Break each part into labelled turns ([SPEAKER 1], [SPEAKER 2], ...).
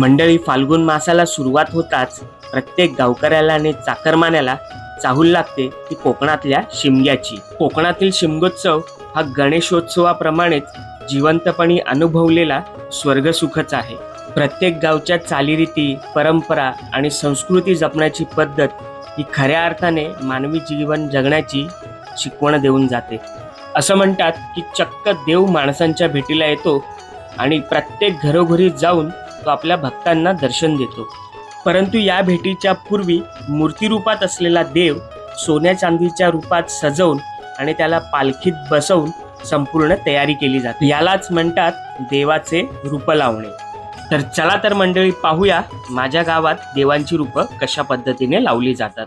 [SPEAKER 1] मंडळी फाल्गुन मासाला सुरुवात होताच प्रत्येक गावकऱ्याला आणि चाकरमान्याला चाहूल लागते ती कोकणातल्या शिमग्याची. कोकणातील शिमगोत्सव हा गणेशोत्सवाप्रमाणेच जिवंतपणी अनुभवलेला स्वर्गसुखच आहे. प्रत्येक गावच्या चालीरीती परंपरा आणि संस्कृती जपण्याची पद्धत ही खऱ्या अर्थाने मानवी जीवन जगण्याची शिकवण देऊन जाते. असं म्हणतात की चक्क देव माणसांच्या भेटीला येतो आणि प्रत्येक घरोघरी जाऊन तो आपल्या भक्तांना दर्शन देतो. परंतु या भेटीच्या पूर्वी मूर्तिरूपात असलेला देव सोन्या चांदीच्या रूपात सजवून आणि त्याला पालखीत बसवून संपूर्ण तयारी केली जाते. यालाच म्हणतात देवाचे रूप लावणे. तर चला तर मंडळी पाहूया माझ्या गावात देवांची रूपं कशा पद्धतीने लावली जातात.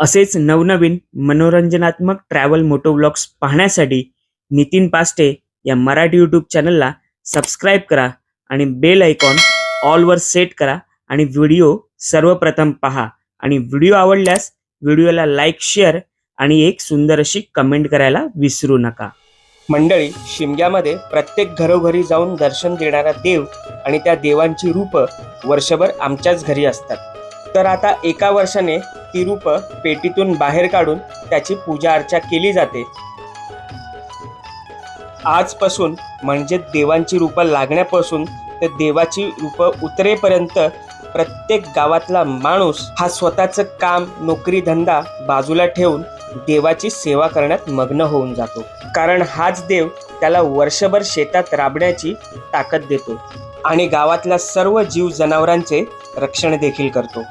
[SPEAKER 1] असेच नवनवीन मनोरंजनात्मक ट्रॅव्हल मोटो व्लॉग्स पाहण्यासाठी नितीन पास्टे या मराठी यूट्यूब चॅनलला सबस्क्राईब करा आणि बेल आयकॉन ऑलवर सेट करा आणि व्हिडिओ सर्वप्रथम पहा. आणि व्हिडिओ आवडल्यास व्हिडिओला लाईक शेअर आणि एक सुंदर अशी कमेंट करायला विसरू नका. मंडळी शिमग्यामध्ये प्रत्येक घरोघरी जाऊन दर्शन देणारा देव आणि त्या देवांची रूपं वर्षभर आमच्याच घरी असतात. तर आता एका वर्षाने ती रूपं पेटीतून बाहेर काढून त्याची पूजा अर्चा केली जाते. आजपासून म्हणजे देवांची रूपं लागण्यापासून तर देवाची रूपं उतरेपर्यंत प्रत्येक गावातला माणूस हा स्वतःचं काम नोकरी धंदा बाजूला ठेवून देवाची सेवा करण्यात मग्न होऊन जातो. कारण हाच देव त्याला वर्षभर शेतात राबण्याची ताकद देतो आणि गावातल्या सर्व जीव जनावरांचे रक्षण देखील करतो.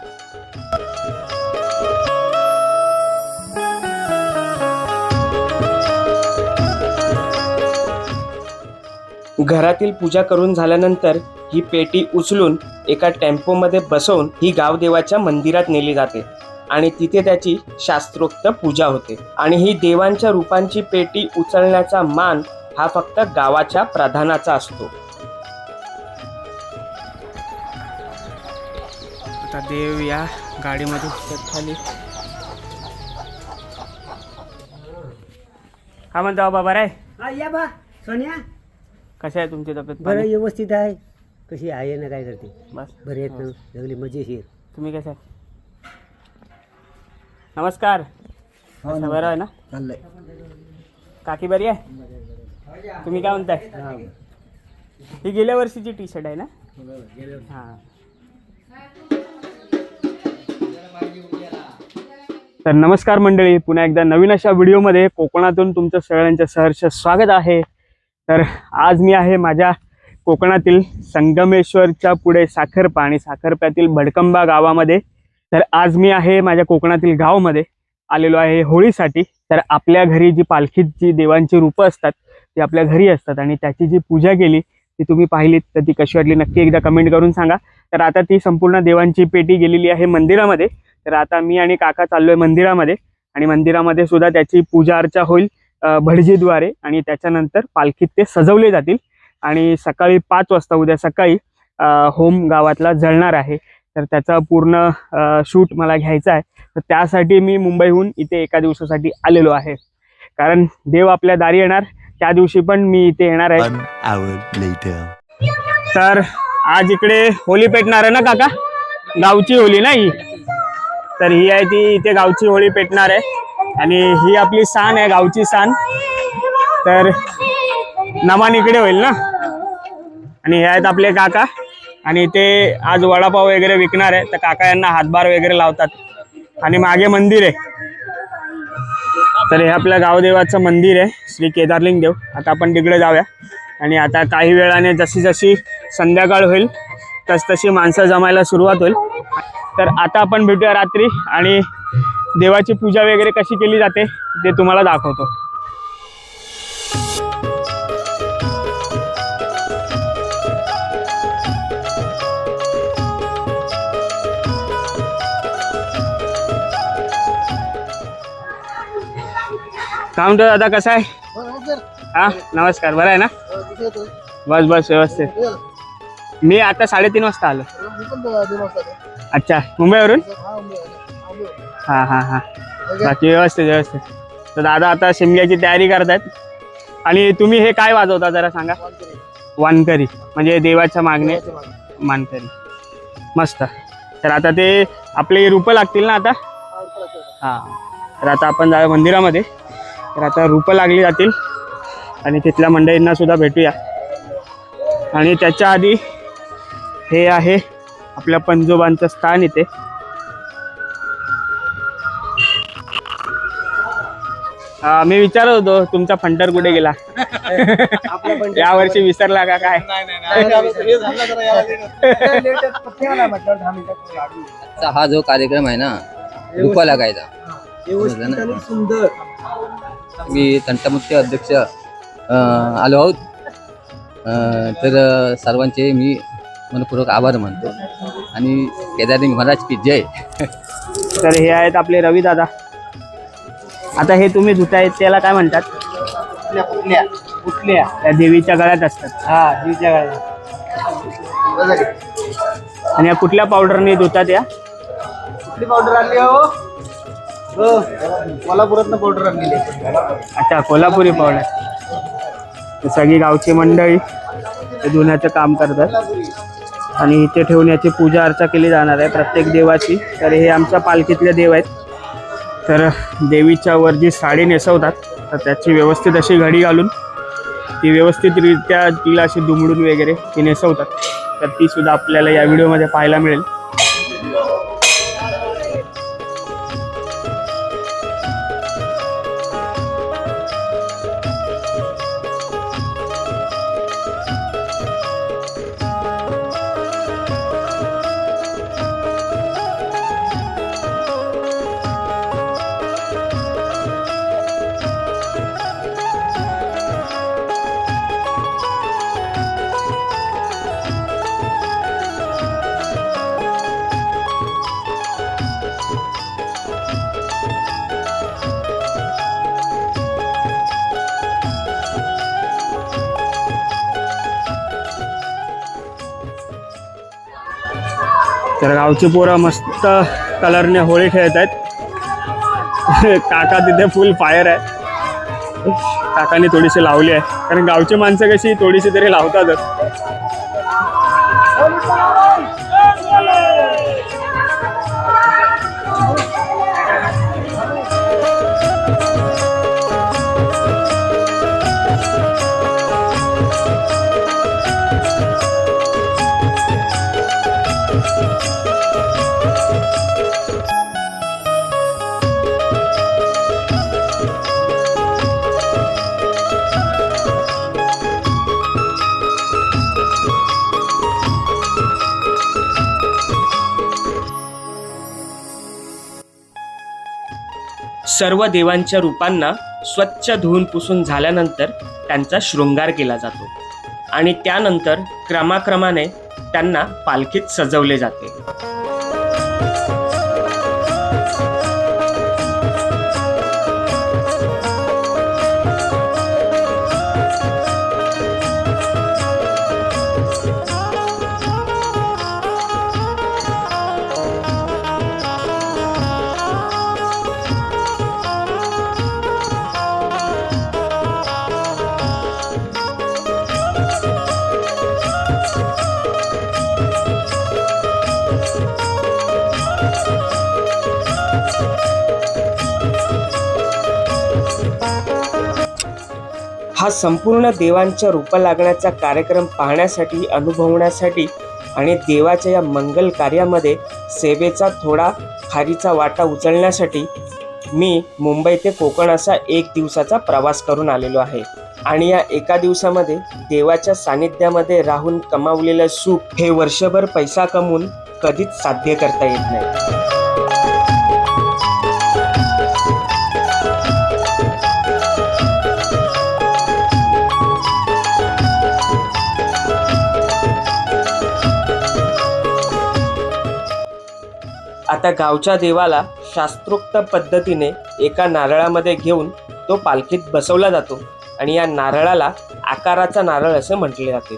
[SPEAKER 1] घरातील पूजा करून झाल्यानंतर ही पेटी उचलून एका टेम्पोमध्ये बसवून ही गावदेवाच्या मंदिरात नेली जाते आणि तिथे त्याची शास्त्रोक्त पूजा होते. आणि ही देवांच्या रूपांची पेटी उचलण्याचा मान हा फक्त गावाच्या प्रधानाचा असतो. आता देव या गाडीमध्ये खाली. काय म्हणता बाबा रे
[SPEAKER 2] हा या बा सोन्या.
[SPEAKER 1] कशा आहे तुमची तब्येत?
[SPEAKER 2] बरं
[SPEAKER 1] पाणी?
[SPEAKER 2] व्यवस्थित आहे. कशी आहे ना काय करते?
[SPEAKER 1] बस.
[SPEAKER 2] बरे आहेत ना? सगळी मजेशीर.
[SPEAKER 1] तुम्ही कसे आहे? नमस्कार. असं बरं आहे ना?
[SPEAKER 2] चाललंय.
[SPEAKER 1] काकी बरी आहे? तुम्ही काय म्हणताय? ही. गेल्या वर्षीची टी शर्ट आहे ना? हां. तर नमस्कार मंडळी पुन्हा एकदा नवीन अशा व्हिडिओमध्ये कोकणातून तुमचं सगळ्यांचं सहर्ष स्वागत आहे. तर आज मी आहे माझ्या कोकणातील संगमेश्वरच्या पुढे साखरपा आणि साखरप्यातील भडकंबा गावामध्ये. तर आज मी आहे माझ्या कोकणातील गावमध्ये. आलेलो आहे होळीसाठी. तर आपल्या घरी जी पालखीत जी देवांची रूपं असतात ती आपल्या घरी असतात आणि त्याची जी पूजा केली ती तुम्ही पाहिलीत तर ती कशी वाटली नक्की एकदा कमेंट करून सांगा. तर आता ती संपूर्ण देवांची पेटी गेलेली आहे मंदिरामध्ये. तर आता मी आणि काका चाललो आहे मंदिरामध्ये आणि मंदिरामध्ये सुद्धा त्याची पूजा अर्चा होईल. भटजीद्वारे आणि त्याच्यानंतर पालखीत ते सजवले जातील. आणि सकाळी पाच वाजता उद्या सकाळी होम गावातला जळणार आहे. तर त्याचा पूर्ण शूट मला घ्यायचा आहे. तर त्यासाठी मी मुंबईहून इथे एका दिवसासाठी आलेलो आहे. कारण देव आपल्या दारी येणार. त्या दिवशी पण मी इथे येणार आहे. तर आज इकडे होळी पेटणार आहे ना काका? गावची होळी ना ही तर ही आहे ती इथे गावची होळी पेटणार आहे. आणि ही आपली सान आहे गावची सान. तर नमान इकडे होईल ना? आणि हे आहेत आपले काका. आणि ते आज वडापाव वगैरे विकणार आहे. तर काका यांना हातभार वगैरे लावतात. आणि मागे मंदिर आहे. तर हे आपल्या गावदेवाचं मंदिर आहे. श्री केदारलिंग देव आता आपण तिकडे जाऊया. आणि आता काही वेळाने जशी जशी संध्याकाळ होईल तस तशी माणसं जमायला सुरुवात होईल. तर आता आपण भेटूया रात्री. आणि देवाची पूजा वगैरे कशी केली जाते ते तुम्हाला दाखवतो. म्हणतो दादा कसं आहे? हा नमस्कार बरं आहे ना? बस बस व्यवस्थित. मी आता साडेतीन वाजता आलो. अच्छा मुंबईवरून. हा हा हा. बाकी व्यवस्थित व्यवस्थित. तर दादा आता शिमग्याची तयारी करतायत. आणि तुम्ही हे काय वाजवता जरा सांगा? वानकरी. म्हणजे देवाच्या मागणे. मानकरी
[SPEAKER 3] मस्त. तर आता ते आपले रूपं लागतील ना आता? हां. तर आता आपण जाऊया मंदिरामध्ये. तर आता रूपं लागली जातील. आणि तिथल्या मंडळींना सुद्धा भेटूया. आणि त्याच्या आधी हे आहे आपल्या पंजोबांचं स्थान इथे. हा, मी विचारत होतो तुमचा फंटर कुठे गेला? या वर्षी विसरला का काय?
[SPEAKER 4] आजचा हा जो कार्यक्रम आहे ना रुपा लागायचा. समजलं ना? मी तंटमुख्य अध्यक्ष अं, आलो आहोत. अं, तर अं, सर्वांचे मी मनपूर्वक आभार मानतो. आणि केदारी महाराज की जय.
[SPEAKER 3] तर हे आहेत आपले रवी दादा. आता हे तुम्ही धुताय त्याला काय म्हणतात? कुठल्या त्या देवीच्या गळ्यात असतात. हा देवीच्या गळ्यात. आणि या कुठल्या पावडरने धुतात या?
[SPEAKER 5] कुठली पावडर आणली हो हो. कोल्हापुरातनं पावडर आणलेली
[SPEAKER 3] अच्छा कोल्हापुरी पावडर. सगळी गावची मंडळी ते धुण्याचं काम करतात. आणि इथे ठेवून याची पूजा अर्चा केली जाणार आहे प्रत्येक देवाची. तर हे आमच्या पालखीतले देव आहेत. तर देवीच्या वर जी साडी नेसवतात तर त्याची व्यवस्थित अशी घडी घालून ती व्यवस्थितरित्या तिला अशी दुमडून वगैरे ती नेसवतात. तर तीसुद्धा आपल्याला या व्हिडिओमध्ये पाहायला मिळेल. तर गावची पोरं मस्त कलरने होळी खेळत आहेत काका तिथे फुल फायर आहे. काकाने थोडीशी लावली आहे. कारण गावची माणसं कशी थोडीशी तरी लावतातच.
[SPEAKER 1] सर्व देवांच्या रूपांना स्वच्छ धुवून पुसून झाल्यानंतर त्यांचा शृंगार केला जातो. आणि त्यानंतर क्रमाक्रमाने त्यांना पालखीत सजवले जाते. हा संपूर्ण देवांच्या रूपा लागण्याचा कार्यक्रम पाहण्यासाठी अनुभवण्यासाठी आणि देवाच्या या मंगल कार्यामध्ये सेवेचा थोडा खारीचा वाटा उचलण्यासाठी मी मुंबई ते कोकण असा एक दिवसाचा प्रवास करून आलेलो आहे. आणि या एका दिवसामध्ये देवाच्या सानिध्यामध्ये राहून कमावलेलं सुख हे वर्षभर पैसा कमवून कधीच साध्य करता येत नाही. आता गावच्या देवाला शास्त्रोक्त पद्धतीने एका नारळामध्ये घेऊन तो पालखीत बसवला जातो आणि या नारळाला आकाराचा नारळ असे म्हटले जाते.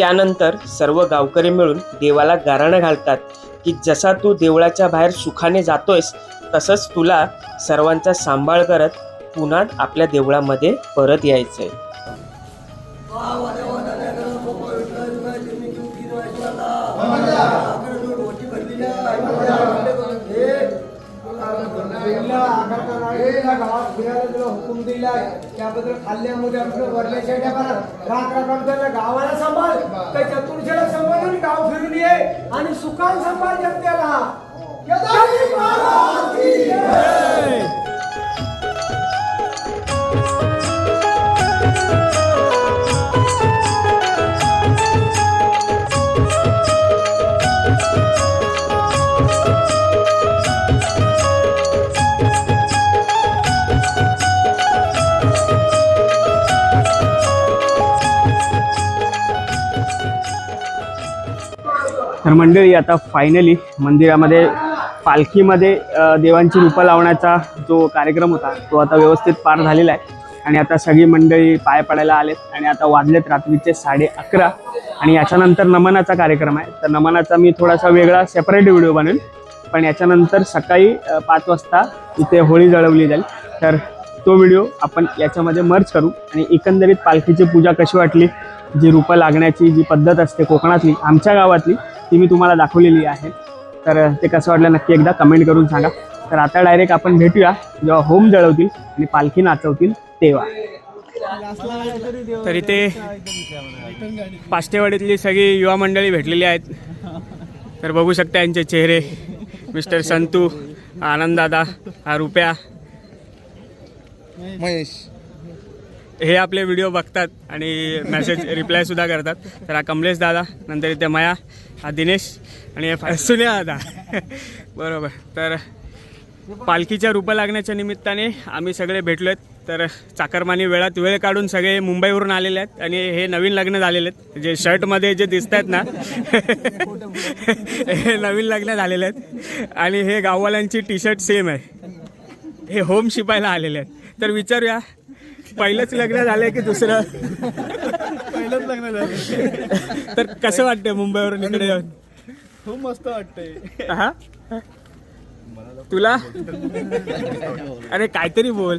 [SPEAKER 1] त्यानंतर सर्व गावकरी मिळून देवाला गाराणं घालतात की जसा तू देवळाच्या बाहेर सुखाने जातोयस तसंच तुला सर्वांचा सांभाळ करत पुन्हा आपल्या देवळामध्ये परत यायचंय.
[SPEAKER 6] त्याबद्दल खाल्ल्यामध्ये आपलं वरल्याच्या टाकाला राख राख गावाला सांभाळ. त्या चतुर्शाला सांभाळ आणि गाव फिरून ये आणि सुखान सांभाळ जनतेला.
[SPEAKER 3] तर मंडळी आता फायनली मंदिरामध्ये पालखीमध्ये देवांची रूपं लावण्याचा जो कार्यक्रम होता तो आता व्यवस्थित पार झालेला आहे. आणि आता सगळी मंडळी पाय पडायला आलेत आणि आता वाजलेत रात्रीचे साडे अकरा. आणि याच्यानंतर नमनाचा कार्यक्रम आहे. तर नमनाचा मी थोडासा वेगळा सेपरेट व्हिडिओ बनवेल पण याच्यानंतर सकाळी पाच वाजता इथे होळी जळवली जाईल. तर तो व्हिडिओ आपण याच्यामध्ये मर्ज करू. आणि एकंदरीत पालखीची पूजा कशी वाटली जी रूपं लागण्याची जी पद्धत असते कोकणातली आमच्या गावातली ती मी तुम्हाला दाखवलेली आहे. तर ते कसं वाटलं नक्की एकदा कमेंट करून सांगा. तर आता डायरेक्ट आपण भेटूया जेव्हा होम जळवतील आणि पालखी नाचवतील तेव्हा. तर इथे पाष्टेवाडीतली सगळी युवा मंडळी भेटलेली आहेत. तर बघू शकता यांचे चेहरे. मिस्टर संतू आनंददादा हा रुपया.
[SPEAKER 5] महेश.
[SPEAKER 3] हे आपले व्हिडिओ बघतात आणि मेसेज रिप्लाय सुद्धा करतात. तर हा कमलेश दादा नंतर इथे मया. हा दिनेश आणि हे सुन्या दादा. बरोबर. तर पालखीच्या रूपं लागण्याच्या निमित्ताने आम्ही सगळे भेटलो आहेत तर चाकरमानी वेळात वेळ काढून सगळे मुंबईवरून आलेले आहेत आणि हे नवीन लग्न झालेले आहेत. जे शर्टमध्ये जे दिसत आहेत ना हे नवीन लग्न झालेले आहेत. आणि हे गाववाल्यांची टी शर्ट सेम आहे. हे होम शिपायला आलेले आहेत. तर विचारूया पहिलंच लग्न झालंय की दुसरं? तर कसं वाटतंय मुंबईवरून इकडे येऊन?
[SPEAKER 5] खूप मस्त वाटतंय.
[SPEAKER 3] हा? तुला? अरे काहीतरी बोल.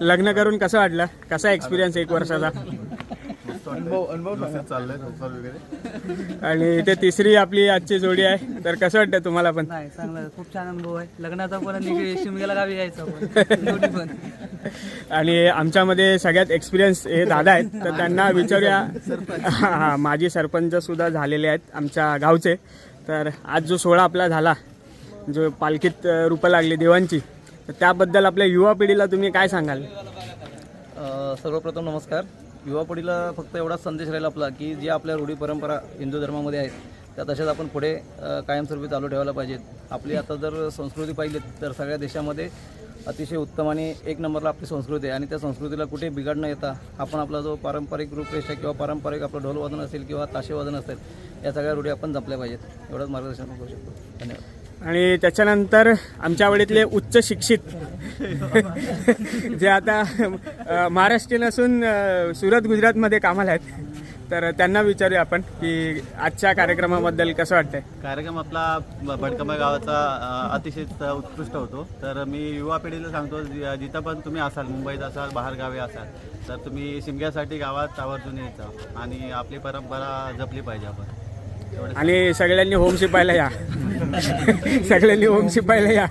[SPEAKER 3] लग्न करून कसं वाटलं? कसा एक्सपिरियन्स एक वर्षाचा?
[SPEAKER 5] अनुभव अनुभव चाललंय संसार वगैरे.
[SPEAKER 3] आणि ते तिसरी आपली आजची जोडी आहे. तर कसं वाटतं तुम्हाला पण?
[SPEAKER 7] नाही चांगला. आहे. खूप छान अनुभव आहे. लग्नाचा पण आणि शिमग्याला गावी यायचं पण.
[SPEAKER 3] आणि आमच्यामध्ये सगळ्यात एक्सपिरियन्स हे दादा आहेत. तर त्यांना विचारूया. हा माजी सरपंच सुद्धा झालेले आहेत आमच्या गावचे. तर आज जो सोहळा आपला झाला जो पालखीत रूपं लागली देवांची तर त्याबद्दल आपल्या युवा पिढीला तुम्ही काय सांगाल?
[SPEAKER 8] सर्वप्रथम नमस्कार. युवा पिढीला फक्त एवढाच संदेश राहील आपला की जे आपल्या रूढी परंपरा हिंदू धर्मामध्ये आहेत त्या तशाच आपण पुढे कायमस्वरूपी चालू ठेवायला पाहिजेत. आपली आता जर संस्कृती पाहिली तर सगळ्या देशामध्ये अतिशय उत्तम आणि एक नंबरला आपली संस्कृती आहे. आणि त्या संस्कृतीला कुठे बिघाड न येता आपण आपला जो पारंपरिक रूपरेषा किंवा पारंपरिक आपलं ढोलवादन असेल किंवा ताशेवादन असेल या सगळ्या रूढी आपण जपल्या पाहिजेत. एवढंच मार्गदर्शन करू शकतो. धन्यवाद.
[SPEAKER 3] आणि त्याच्यानंतर आमच्या आवडीतले उच्च शिक्षित. जे आता महाराष्ट्रीयन असून सुरत गुजरातमध्ये कामाला आहेत. तर त्यांना विचारूया आपण की आजच्या कार्यक्रमाबद्दल कसं वाटतंय?
[SPEAKER 9] कार्यक्रम आपला ब- गावाचा अतिशय उत्कृष्ट होतो. तर मी युवा पिढीला सांगतो जिथं पण तुम्ही असाल मुंबईत असाल बाहेर गावी असाल तर तुम्ही शिमग्यासाठी गावात आवर्जून यायचा आणि आपली परंपरा जपली पाहिजे आपण.
[SPEAKER 3] आणि सगळ्यांनी होम शिपायला या. सगळ्यांनी होम शिपायला या.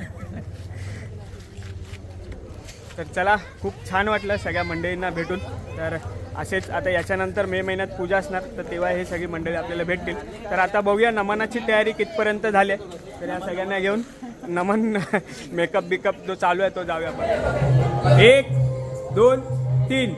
[SPEAKER 3] तर चला खूप छान वाटलं सगळ्या मंडळींना भेटून. तर असेच आता याच्यानंतर मे महिन्यात पूजा असणार तर तेव्हा हे सगळी मंडळी आपल्याला भेटतील. तर आता बघूया नमनाची तयारी कितपर्यंत झाली आहे. तर या सगळ्यांना घेऊन नमन मेकअप बिकअप जो चालू आहे तो जाऊया आपण. एक दोन तीन.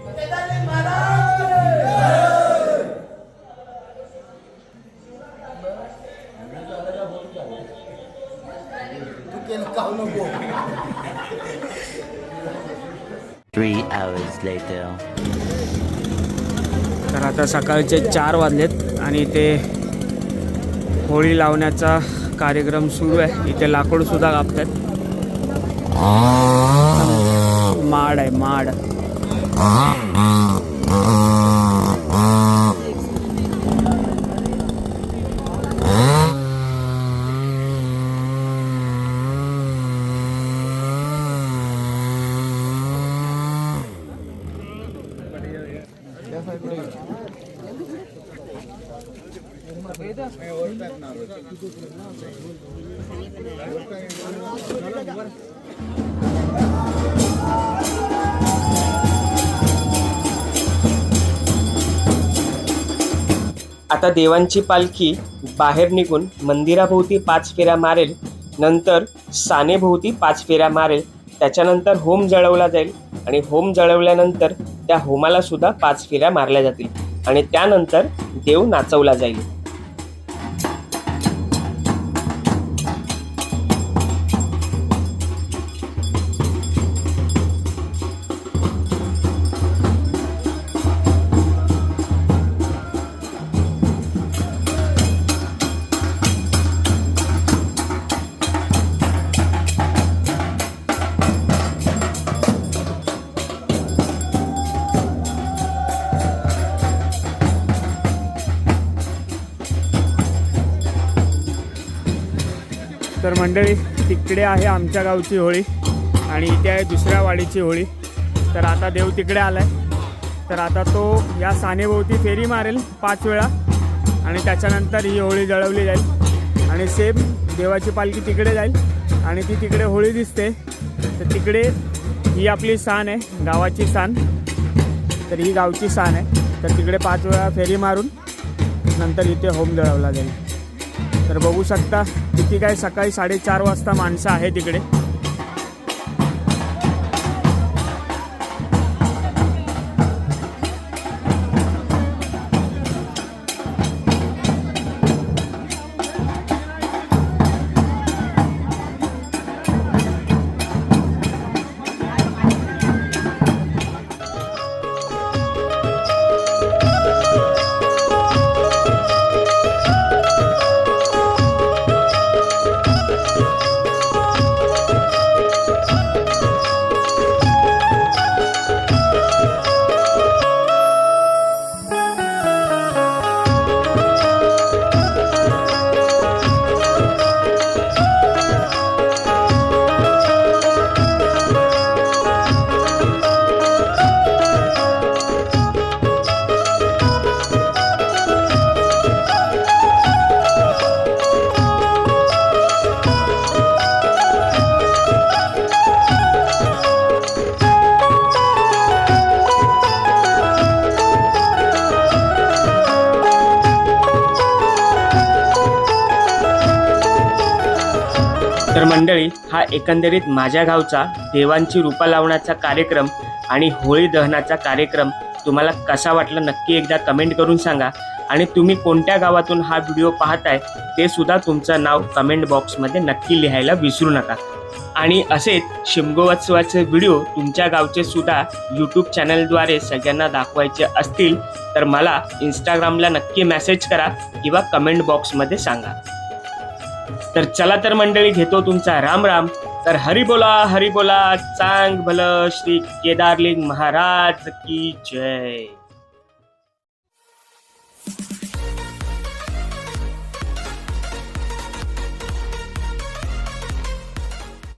[SPEAKER 3] तर आता सकाळचे चार वाजलेत आणि इथे होळी लावण्याचा कार्यक्रम सुरू आहे. इथे लाकूड सुद्धा कापतात. माड आहे माड.
[SPEAKER 1] आता देवांची पालखी बाहेर निघून मंदिराभोवती पाच फेऱ्या मारेल नंतर सानेभोवती पाच फेऱ्या मारेल त्याच्यानंतर होम जळवला जाईल आणि होम जळवल्यानंतर त्या होमाला सुद्धा पाच फेऱ्या मारल्या जातील आणि त्यानंतर देव नाचवला जाईल.
[SPEAKER 3] मंडळी तिकडे आहे आमच्या गावची होळी आणि इथे आहे दुसऱ्या वाडीची होळी. तर आता देव तिकडे आलाय. तर आता तो या सानेभोवती फेरी मारेल पाच वेळा आणि त्याच्यानंतर ही होळी जळवली जाईल आणि सेम देवाची पालखी तिकडे जाईल आणि ती तिकडे होळी दिसते. तर तिकडे ही आपली सान आहे गावाची सान. तर ही गावची सान आहे. तर तिकडे पाच वेळा फेरी मारून नंतर इथे होम जळवला जाईल. तर बघू शकता किती काय? सकाळी साडेचार वाजता माणसं आहे तिकडे
[SPEAKER 1] हा एकंदरीत माझ्या गावचा देवांची रूपा लावण्याचा कार्यक्रम आणि होळी दहनाचा कार्यक्रम तुम्हाला कसा वाटला नक्की एकदा कमेंट करून सांगा. आणि तुम्ही कोणत्या गावातून हा व्हिडिओ पाहताय ते सुद्धा तुमचं नाव कमेंट बॉक्समध्ये नक्की लिहायला विसरू नका. आणि असेच शिमगोत्सवाचे व्हिडिओ तुमच्या गावचे सुद्धा यूट्यूब चॅनलद्वारे सगळ्यांना दाखवायचे असतील तर मला इंस्टाग्रामला नक्की मेसेज करा किंवा कमेंट बॉक्समध्ये सांगा. तर चला तर मंडळी घेतो तुमचा राम राम. तर हरी बोला हरी बोला चांग भल श्री केदारलिंग महाराज की जय.